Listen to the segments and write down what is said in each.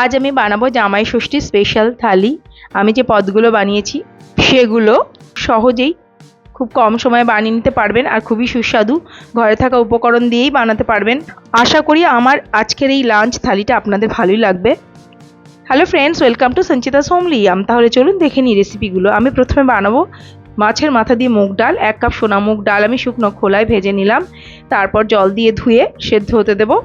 আজ আমি বানাবো জামাই ষষ্ঠী স্পেশাল থালি। আমি যে পদগুলো বানিয়েছি, সেগুলো সহজেই খুব কম সময়ে বানিয়ে নিতে পারবেন আর খুবই সুস্বাদু। ঘরে থাকা উপকরণ দিয়েই বানাতে পারবেন। আশা করি আমার আজকের এই লাঞ্চ থালিটা আপনাদের ভালোই লাগবে। Hello friends welcome to Sanchita সোমলিয়াম তাহলে চলুন দেখে নিই রেসিপিগুলো আমি প্রথমে বানাবো মাছের মাথা দিয়ে মুগ ডাল, এক কাপ সোনা মুগ ডাল আমি শুকনো খোলায় ভেজে নিলাম। তারপর জল দিয়ে ধুয়ে সেদ্ধ হতে দেবো।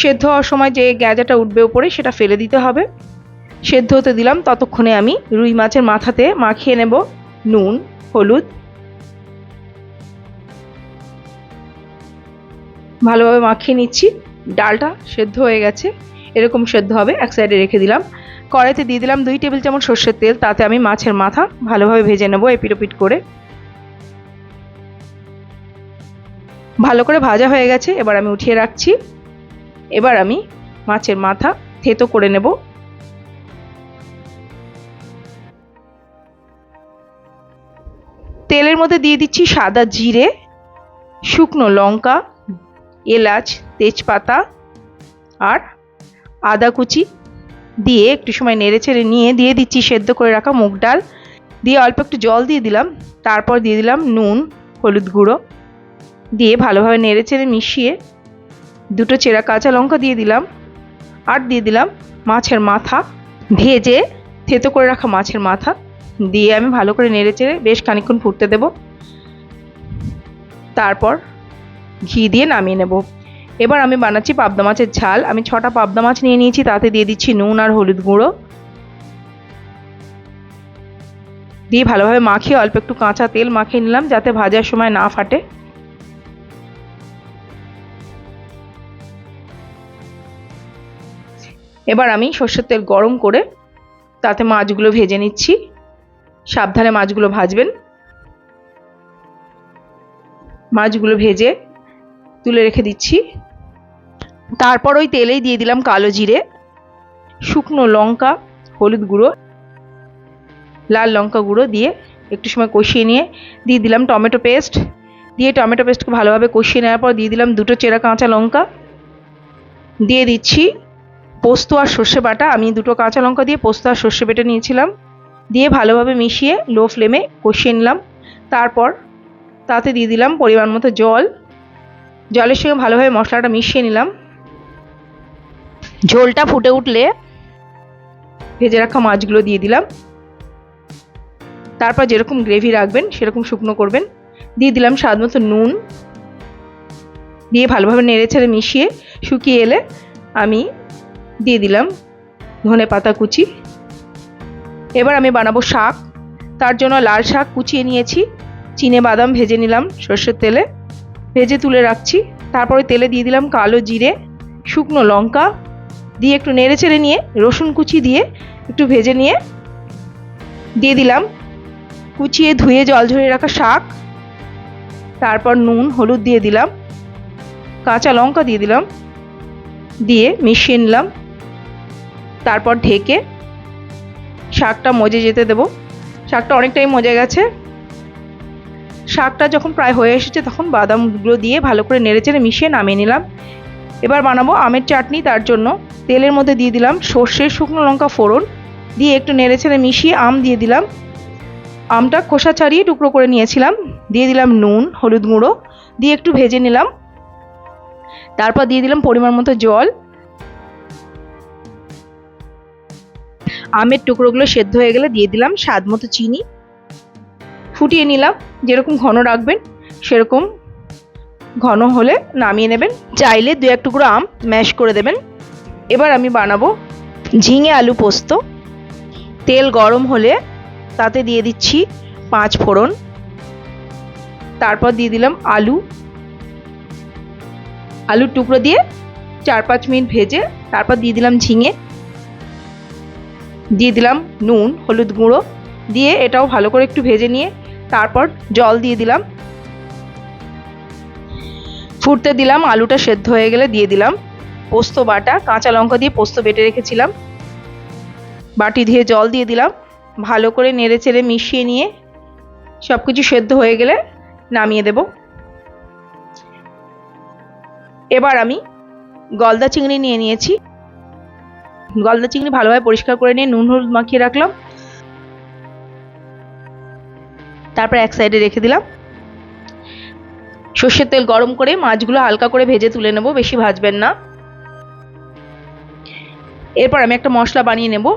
সেদ্ধ হওয়ার সময় যে গ্যাজাটা উঠবে উপরে, সেটা ফেলে দিতে হবে। সেদ্ধ হতে দিলাম, ততক্ষণে আমি রুই মাছের মাথাতে মাখিয়ে নেব নুন, হলুদ। ভালোভাবে মাখিয়ে নিচ্ছি। ডালটা সেদ্ধ হয়ে গেছে। এরকম সেদ্ধ হবে, এক সাইডে রেখে দিলাম। কড়াইতে দিয়ে দিলাম দুই টেবিল চামচ সর্ষের তেল, তাতে আমি মাছের মাথা ভালোভাবে ভেজে নেব এপিট ওপিট করে। ভালো করে ভাজা হয়ে গেছে, এবার আমি উঠিয়ে রাখছি। এবার আমি মাছের মাথা থেতো করে নেব। তেলের মধ্যে দিয়ে দিচ্ছি সাদা জিরে, শুকনো লঙ্কা, এলাচ, তেজপাতা আর আদা কুচি দিয়ে একটু সময় নেড়ে ছেড়ে নিয়ে দিয়ে দিচ্ছি সেদ্ধ করে রাখা মুগ ডাল। দিয়ে অল্প একটু জল দিয়ে দিলাম, তারপর দিয়ে দিলাম নুন, হলুদ গুঁড়ো। দিয়ে ভালোভাবে নেড়ে চেড়ে মিশিয়ে দুটো চেরা কাঁচা লঙ্কা দিয়ে দিলাম, আর দিয়ে দিলাম মাছের মাথা, ভেজে থেতো করে রাখা মাছের মাথা, দিয়ে আমি ভালো করে নেড়ে চেড়ে বেশ খানিক্ষণ ফুটতে দেব। তারপর ঘি দিয়ে নামিয়ে নেব। এবার আমি বানাচ্ছি পাবদা মাছের ঝাল। আমি ছটা পাবদা মাছ নিয়ে নিয়েছি, তাতে দিয়ে দিচ্ছি নুন আর হলুদ গুঁড়ো। দিয়ে ভালোভাবে মাখিয়ে অল্প একটু কাঁচা তেল মাখিয়ে নিলাম, যাতে ভাজার সময় না ফাটে। এবার আমি সর্ষের তেল গরম করে তাতে মাছগুলো ভেজে নিচ্ছি। সাবধানে মাছগুলো ভাজবেন। মাছগুলো ভেজে তুলে রেখে দিচ্ছি। তারপর ওই তেলেই দিয়ে দিলাম কালো জিরে, শুকনো লঙ্কা, হলুদ গুঁড়ো, লাল লঙ্কা গুঁড়ো দিয়ে একটু সময় কষিয়ে নিয়ে দিয়ে দিলাম টমেটো পেস্ট। দিয়ে টমেটো পেস্টকে ভালোভাবে কষিয়ে নেওয়ার পর দিয়ে দিলাম দুটো চেরা কাঁচা লঙ্কা। দিয়ে দিচ্ছি পোস্ত আর সর্ষে বাটা, আমি দুটো কাঁচা লঙ্কা দিয়ে পোস্ত আর সর্ষে বেটে নিয়েছিলাম। দিয়ে ভালোভাবে মিশিয়ে লো ফ্লেমে কষিয়ে নিলাম। তারপর তাতে দিয়ে দিলাম পরিমাণ মতো জল। জলের সঙ্গে ভালোভাবে মশলাটা মিশিয়ে নিলাম। ঝোলটা ফুটে উঠলে ভেজে রাখা মাছগুলো দিয়ে দিলাম। তারপর যেরকম গ্রেভি রাখবেন, সেরকম শুকনো করবেন। দিয়ে দিলাম স্বাদ মতো নুন। দিয়ে ভালোভাবে নেড়ে ছেড়ে মিশিয়ে শুকিয়ে এলে আমি দিয়ে দিলাম ধনে পাতা কুচি। এবার আমি বানাবো শাক। তার জন্য লাল শাক কুচিয়ে নিয়েছি। চিনে বাদাম ভেজে নিলাম সর্ষের তেলে। ভেজে তুলে রাখছি। তারপরে তেলে দিয়ে দিলাম কালো জিরে, শুকনো লঙ্কা। দিয়ে একটু নেড়ে চেড়ে নিয়ে রসুন কুচি দিয়ে একটু ভেজে নিয়ে দিয়ে দিলাম। কুচিয়ে ধুয়ে জল ঝরিয়ে রাখা শাক। তারপর নুন, হলুদ দিয়ে দিলাম। কাঁচা লঙ্কা দিয়ে দিলাম। দিয়ে মিশিয়ে নিলাম। তারপর ঢেকে শাকটা মজে যেতে দেব। শাকটা অনেকটাই মজে গেছে। শাকটা যখন প্রায় হয়ে এসেছে, তখন বাদামগুলো দিয়ে ভালো করে নেড়েচেড়ে মিশিয়ে নামিয়ে নিলাম। এবার বানাবো আমের চাটনি, তার জন্য তেলের মধ্যে দিয়ে দিলাম সর্ষে, শুকনো লঙ্কা ফোড়ন, দিয়ে একটু নেড়েচেড়ে মিশিয়ে আম দিয়ে দিলাম। আমটা খোসা ছাড়িয়ে টুকরো করে নিয়েছিলাম। দিয়ে দিলাম নুন, হলুদ গুঁড়ো, দিয়ে একটু ভেজে নিলাম। তারপর দিয়ে দিলাম পরিমাণ মতো জল। আমের টুকরোগুলো সেদ্ধ হয়ে গেলে দিয়ে দিলাম স্বাদ মতো চিনি। ফুটিয়ে নিলাম, যেরকম ঘন রাখবেন সেরকম ঘন হলে নামিয়ে নেবেন। চাইলে দু এক টুকরো আম ম্যাশ করে দেবেন। এবার আমি বানাবো ঝিঙে আলু পোস্ত। তেল গরম হলে তাতে দিয়ে দিচ্ছি পাঁচ ফোড়ন। তারপর দিয়ে দিলাম আলু। আলুর টুকরো দিয়ে চার পাঁচ মিনিট ভেজে তারপর দিয়ে দিলাম ঝিঙে। দিয়ে দিলাম নুন, হলুদ গুঁড়ো দিয়ে এটাও ভালো করে একটু ভেজে নিয়ে তারপর জল দিয়ে দিলাম। ফুটতে দিলাম আলুটা সেদ্ধ হয়ে গেলে দিয়ে দিলাম। পোস্ত বাটা, কাঁচা লঙ্কা দিয়ে পোস্ত বেটে রেখেছিলাম। বাটি দিয়ে জল দিয়ে দিলাম। ভালো করে নেড়ে চেড়ে মিশিয়ে নিয়ে সব কিছু সেদ্ধ হয়ে গেলে নামিয়ে দেব। এবার আমি গলদা চিংড়ি নিয়ে নিয়েছি। গলদা চিংড়ি ভালোভাবে পরিষ্কার করে নিয়ে নুন, হলুদ মাখিয়ে রাখলাম। তারপর এক সাইডে রেখে দিলাম। সর্ষের তেল গরম করে মাছগুলো হালকা করে ভেজে তুলে নেব, বেশি ভাজবেন না। এরপর আমি একটা মশলা বানিয়ে নেব।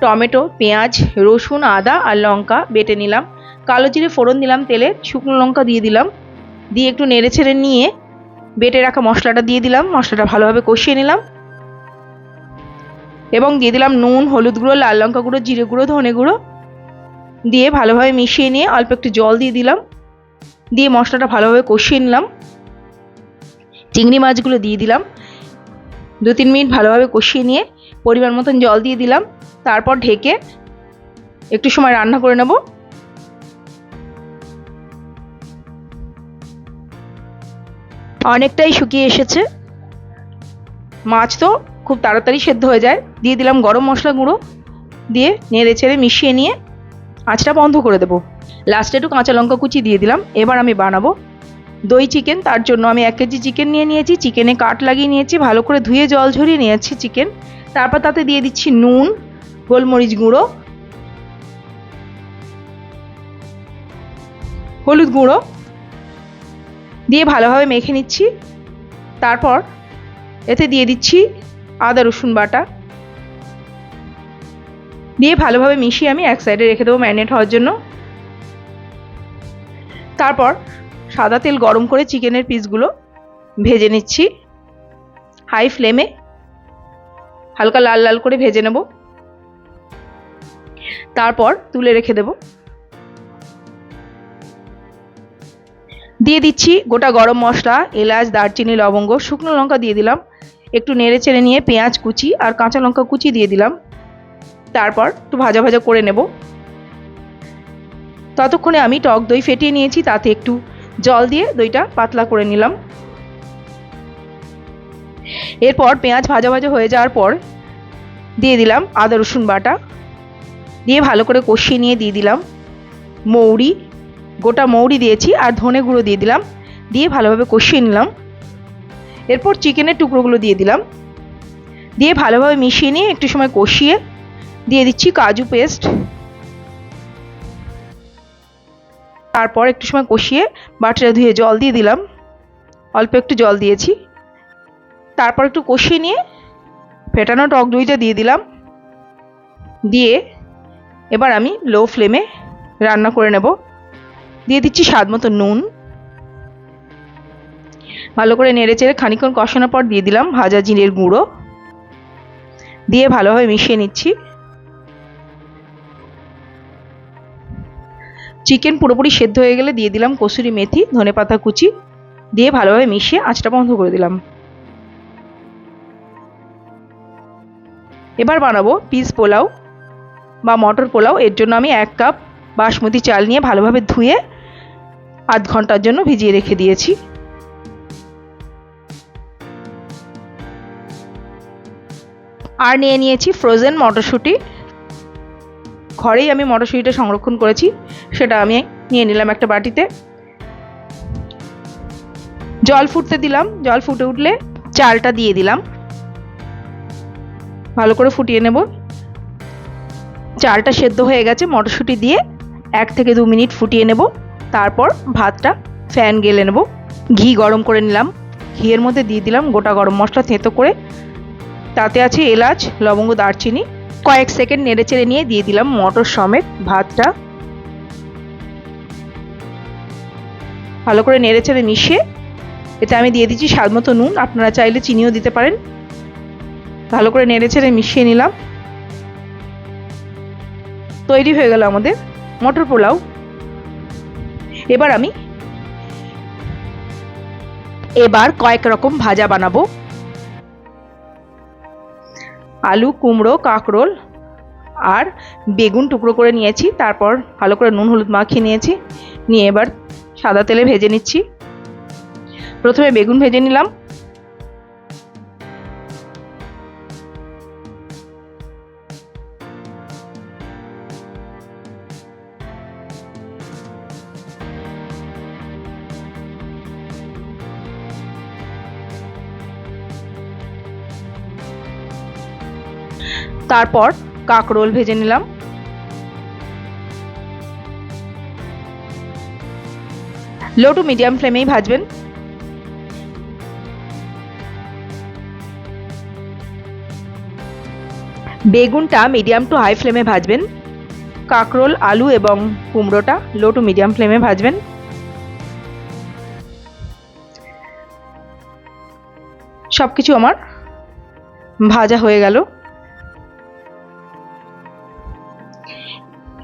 টমেটো, পেঁয়াজ, রসুন, আদা আর লঙ্কা বেটে নিলাম। কালো জিরে ফোড়ন দিলাম তেলে, শুকনো লঙ্কা দিয়ে দিলাম। দিয়ে একটু নেড়ে ছেড়ে নিয়ে বেটে রাখা মশলাটা দিয়ে দিলাম। মশলাটা ভালোভাবে কষিয়ে নিলাম। এবং দিয়ে দিলাম নুন, হলুদ গুঁড়ো, লাল লঙ্কা গুঁড়ো, জিরে গুঁড়ো, ধনে গুঁড়ো। দিয়ে ভালোভাবে মিশিয়ে নিয়ে অল্প একটু জল দিয়ে দিলাম। দিয়ে মশলাটা ভালোভাবে কষিয়ে নিলাম। চিংড়ি মাছগুলো দিয়ে দিলাম। দু তিন মিনিট ভালোভাবে কষিয়ে নিয়ে পরিমাণ মতন জল দিয়ে দিলাম। তারপর ঢেকে একটু সময় রান্না করে নেব। অনেকটাই শুকিয়ে এসেছে। মাছ তো খুব তাড়াতাড়ি সেদ্ধ হয়ে যায়। দিয়ে দিলাম গরম মশলা গুঁড়ো। দিয়ে নেড়ে ছেড়ে মিশিয়ে নিয়ে আঁচটা বন্ধ করে দেবো। লাস্টে একটু কাঁচা লঙ্কা কুচি দিয়ে দিলাম। এবার আমি বানাবো দই চিকেন তার জন্য আমি এক কেজি চিকেন নিয়ে নিয়েছি। চিকেনে কাট লাগিয়ে নিয়েছি। ভালো করে ধুয়ে জল ঝরিয়ে নিয়েছি চিকেন তারপর তাতে দিয়ে দিচ্ছি নুন, গোলমরিচ গুঁড়ো, হলুদ গুঁড়ো। দিয়ে ভালোভাবে মেখে নিচ্ছি। তারপর এতে দিয়ে দিচ্ছি আদা, রসুন বাটা। দিয়ে ভালোভাবে মিশিয়ে আমি এক সাইডে রেখে দেবো ম্যারিনেট হওয়ার জন্য। তারপর সাদা তেল গরম করে চিকেনের পিসগুলো ভেজে নিচ্ছি। হাই ফ্লেমে হালকা লাল লাল করে ভেজে নেব। তারপর তুলে রেখে দেব। দিয়ে দিচ্ছি গোটা গরম মশলা, এলাচ, দারচিনি, লবঙ্গ, শুকনো লঙ্কা দিয়ে দিলাম। একটু নেড়ে চেড়ে নিয়ে পেঁয়াজ কুচি আর কাঁচা লঙ্কা কুচি দিয়ে দিলাম। তারপর একটু ভাজা ভাজা করে নেব। ততক্ষণে আমি টক দই ফেটিয়ে নিয়েছি, তাতে একটু জল দিয়ে দইটা পাতলা করে নিলাম। এরপর পেঁয়াজ ভাজা ভাজা হয়ে যাওয়ার পর দিয়ে দিলাম আদা, রসুন বাটা। দিয়ে ভালো করে কষিয়ে নিয়ে দিয়ে দিলাম মৌরি। গোটা মৌরি দিয়েছি আর ধনে গুঁড়ো দিয়ে দিলাম। দিয়ে ভালোভাবে কষিয়ে নিলাম। এরপর চিকেনের টুকরোগুলো দিয়ে দিলাম। দিয়ে ভালোভাবে মিশিয়ে নিয়ে একটু সময় কষিয়ে দিয়ে দিচ্ছি কাজু পেস্ট তারপর একটু সময় কষিয়ে বাটিটা ধুয়ে জল দিয়ে দিলাম। অল্প একটু জল দিয়েছি। তারপর একটু কষিয়ে নিয়ে ফেটানো টক দইটা দিয়ে দিলাম। দিয়ে এবার আমি লো ফ্লেমে রান্না করে নেব। দিয়ে দিচ্ছি স্বাদ মতো নুন। ভালো করে নেড়ে চেড়ে খানিক্ষণ কষানোর পর দিয়ে দিলাম ভাজা জিরের গুঁড়ো। দিয়ে ভালোভাবে মিশিয়ে নিচ্ছি। চিকেন পুরোপুরি সেদ্ধ হয়ে গেলে দিয়ে দিলাম কসুরি মেথি, ধনে পাতা কুচি। দিয়ে ভালোভাবে মিশিয়ে আঁচটা বন্ধ করে দিলাম। এবার বানাবো পিস পোলাও বা মটর পোলাও। এর জন্য আমি এক কাপ বাসমতি চাল নিয়ে ভালোভাবে ধুয়ে আধ ঘণ্টার জন্য ভিজিয়ে রেখে দিয়েছি। আর নিয়ে নিয়েছি ফ্রোজেন মটরশুঁটি। ঘরেই আমি মটরশুঁটিটা সংরক্ষণ করেছি, সেটা আমি নিয়ে নিলাম একটা বাটিতে। জল ফুটতে দিলাম, জল ফুটে উঠলে চালটা দিয়ে দিলাম। ভালো করে ফুটিয়ে নেব। চালটা সেদ্ধ হয়ে গেছে, মটরশুঁটি দিয়ে এক থেকে দু মিনিট ফুটিয়ে নেব। তারপর ভাতটা ফ্যান গেলে নেব। ঘি গরম করে নিলাম। ঘিয়ের মধ্যে দিয়ে দিলাম গোটা গরম মশলা থেঁতো করে। তাতে আছে এলাচ, লবঙ্গ, দারচিনি। কয়েক সেকেন্ড নেড়ে চেড়ে নিয়ে দিয়ে দিলাম মটর সমেত ভাতটা। ভালো করে নেড়ে চেড়ে মিশিয়ে এতে আমি দিয়ে দিচ্ছি স্বাদ মতো নুন, আপনারা চাইলে চিনিও দিতে পারেন। ভালো করে নেড়ে চেড়ে মিশিয়ে নিলাম। তৈরি হয়ে গেল আমাদের মটর পোলাও। এবার আমি এবার কয়েক রকম ভাজা বানাবো। আলু, কুমড়ো, কাঁকরোল আর বেগুন টুকরো করে নিয়েছি। তারপর ভালো করে নুন, হলুদ মাখিয়ে নিয়েছি। নিয়ে এবার সাদা তেলে ভেজে নিচ্ছি। প্রথমে বেগুন ভেজে নিলাম। তারপর কাঁকরোল ভেজে নিলাম। লো টু মিডিয়াম ফ্লেমেই ভাজবেন। বেগুনটা মিডিয়াম টু হাই ফ্লেমে ভাজবেন। কাঁকরোল, আলু এবং কুমড়োটা লো টু মিডিয়াম ফ্লেমে ভাজবেন। সব কিছু আমার ভাজা হয়ে গেল।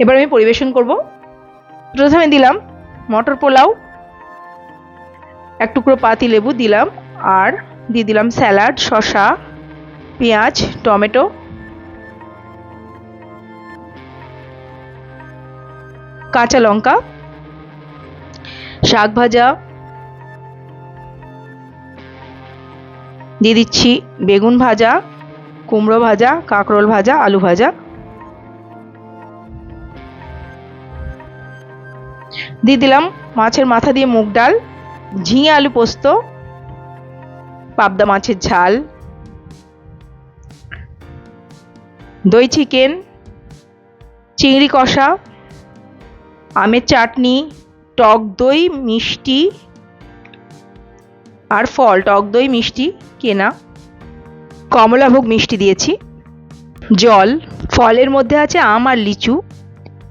এবার আমি পরিবেশন করব। প্রথমে দিলাম মটর পোলাও, এক টুকরো পাতি লেবু দিলাম, আর দিয়ে দিলাম স্যালাড, শসা, পেঁয়াজ, টমেটো। কাঁচা লঙ্কা, শাক ভাজা, দিয়ে দিচ্ছি বেগুন ভাজা, কুমড়ো ভাজা, কাঁকরোল ভাজা, আলু ভাজা। দিয়ে দিলাম মাছের মাথা দিয়ে মুগ ডাল, ঝিঙে আলু পোস্ত, পাবদা মাছের ঝাল, দই চিকেন, চিংড়ি কষা, আমের চাটনি, টক দই, মিষ্টি আর ফল, টক দই, মিষ্টি কেনা। কমলাভোগ মিষ্টি দিয়েছি। জল, ফলের মধ্যে আছে আম আর লিচু,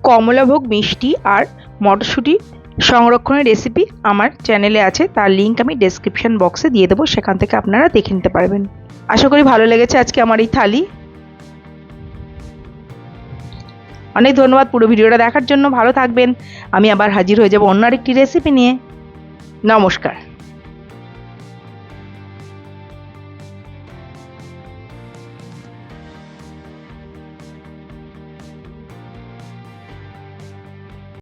কমলাভোগ মিষ্টি আর মটরশুঁটি সংরক্ষণের রেসিপি আমার চ্যানেলে আছে। তার লিঙ্ক আমি ডেসক্রিপশন বক্সে দিয়ে দেবো। সেখান থেকে আপনারা দেখে নিতে পারবেন। আশা করি ভালো লেগেছে আজকে আমার এই থালি। অনেক ধন্যবাদ পুরো ভিডিওটা দেখার জন্য। ভালো থাকবেন। আমি আবার হাজির হয়ে যাব অন্য আরেকটি রেসিপি নিয়ে। নমস্কার।